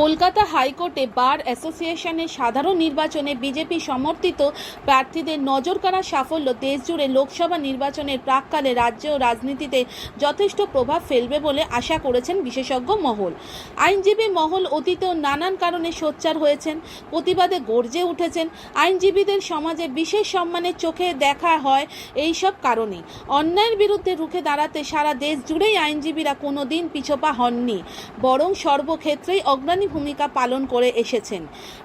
কলকাতা হাইকোর্টে বার অ্যাসোসিয়েশনের সাধারণ নির্বাচনে বিজেপি সমর্থিত প্রার্থীদের নজরকাড়া সাফল্য দেশজুড়ে লোকসভা নির্বাচনের প্রাককালে রাজ্য ও রাজনীতিতে যথেষ্ট প্রভাব ফেলবে বলে আশা করেছেন বিশেষজ্ঞ মহল। আইনজীবী মহল অতীতেও নানান কারণে সোচ্চার হয়েছেন, প্রতিবাদে গর্জে উঠেছেন। আইনজীবীদের সমাজে বিশেষ সম্মানের চোখে দেখা হয় এই সব কারণে অন্যায়ের বিরুদ্ধে রুখে দাঁড়াতে সারা দেশ জুড়েই আইনজীবীরা কোনো দিন পিছপা হননি, বরং সর্বক্ষেত্রেই অগ্রণী ভূমিকা পালন করে এসেছেন।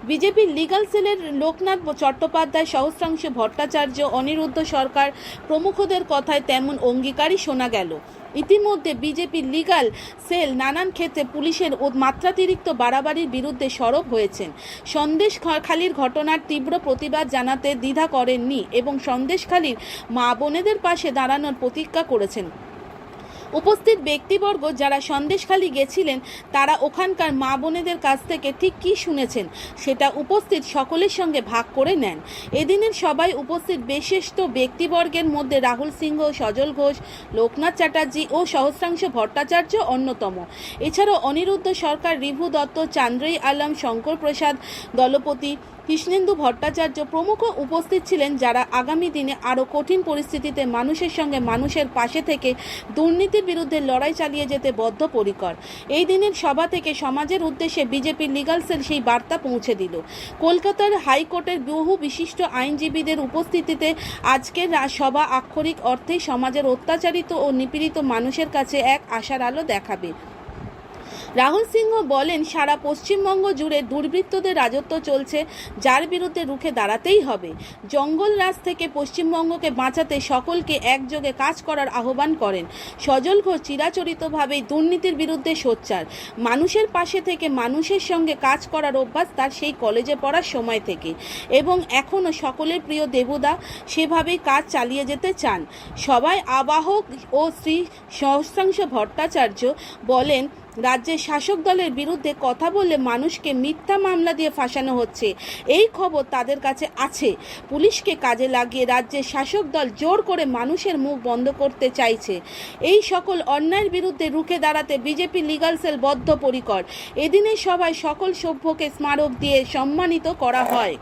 বিজেপির লিগাল সেলের লোকনাথ চট্টোপাধ্যায়, সহস্রাংশ ভট্টাচার্য, অনিরুদ্ধ সরকার প্রমুখদের কথায় তেমন অঙ্গীকারই শোনা গেল। ইতিমধ্যে বিজেপির লিগাল সেল নানান ক্ষেত্রে পুলিশের মাত্রাতিরিক্ত বাড়াবাড়ির বিরুদ্ধে সরব হয়েছেন। সন্দেশ খালির ঘটনার তীব্র প্রতিবাদ জানাতে দ্বিধা করেননি এবং সন্দেশখালীর মা বোনেদের পাশে দাঁড়ানোর প্রতিজ্ঞা করেছেন। উপস্থিত ব্যক্তিবর্গ যারা সন্দেশখালি গেছিলেন, তারা ওখানকার মা বোনেদের কাছ থেকে ঠিক কী শুনেছেন সেটা উপস্থিত সকলের সঙ্গে ভাগ করে নেন। এদিনের সবাই উপস্থিত বিশিষ্ট ব্যক্তিবর্গের মধ্যে রাহুল সিংহ, সজল ঘোষ, লোকনাথ চ্যাটার্জি ও সহস্রাংশ ভট্টাচার্য অন্যতম। এছাড়াও অনিরুদ্ধ সরকার, রিভু দত্ত চান্দ্রই আলম, শঙ্কর প্রসাদ, দলপতি কৃষ্ণেন্দু ভট্টাচার্য প্রমুখ উপস্থিত ছিলেন যারা আগামী দিনে আরও কঠিন পরিস্থিতিতে মানুষের সঙ্গে মানুষের পাশে থেকে দুর্নীতির বিরুদ্ধে লড়াই চালিয়ে যেতে বদ্ধপরিকর। এই দিনের সভা থেকে সমাজের উদ্দেশ্যে বিজেপির লিগাল সেল সেই বার্তা পৌঁছে দিল। কলকাতার হাইকোর্টের বহু বিশিষ্ট আইনজীবীদের উপস্থিতিতে আজকের সভা আক্ষরিক অর্থেই সমাজের অত্যাচারিত ও নিপীড়িত মানুষের কাছে এক আশার আলো দেখাবে। রাহুল সিংহ বলেন, সারা পশ্চিমবঙ্গ জুড়ে দুর্বৃত্তদের রাজত্ব চলছে, যার বিরুদ্ধে রুখে দাঁড়াতেই হবে। জঙ্গল রাজ থেকে পশ্চিমবঙ্গকে বাঁচাতে সকলকে একযোগে কাজ করার আহ্বান করেন। সজল ঘোষ চিরাচরিতভাবেই দুর্নীতির বিরুদ্ধে সোচ্চার। মানুষের পাশে থেকে মানুষের সঙ্গে কাজ করার অভ্যাস তার সেই কলেজে পড়ার সময় থেকে। এবং এখনও সকলের প্রিয় দেবুদা সেভাবেই কাজ চালিয়ে যেতে চান। সবাই আবাহক ও শ্রী সহস্রাংশ ভট্টাচার্য বলেন রাজ্যের শাসক দলের বিরুদ্ধে কথা বললে মানুষকে মিথ্যা মামলা দিয়ে ফাঁসানো হচ্ছে। এই খবর তাদের কাছে আছে। পুলিশকে কাজে লাগিয়ে রাজ্যের শাসক দল জোর করে মানুষের মুখ বন্ধ করতে চাইছে। এই সকল অন্যায়ের বিরুদ্ধে রুখে দাঁড়াতে বিজেপি লিগাল সেল বদ্ধপরিকর। এদিনের সভায় সকল সভ্যকে স্মারক দিয়ে সম্মানিত করা হয়।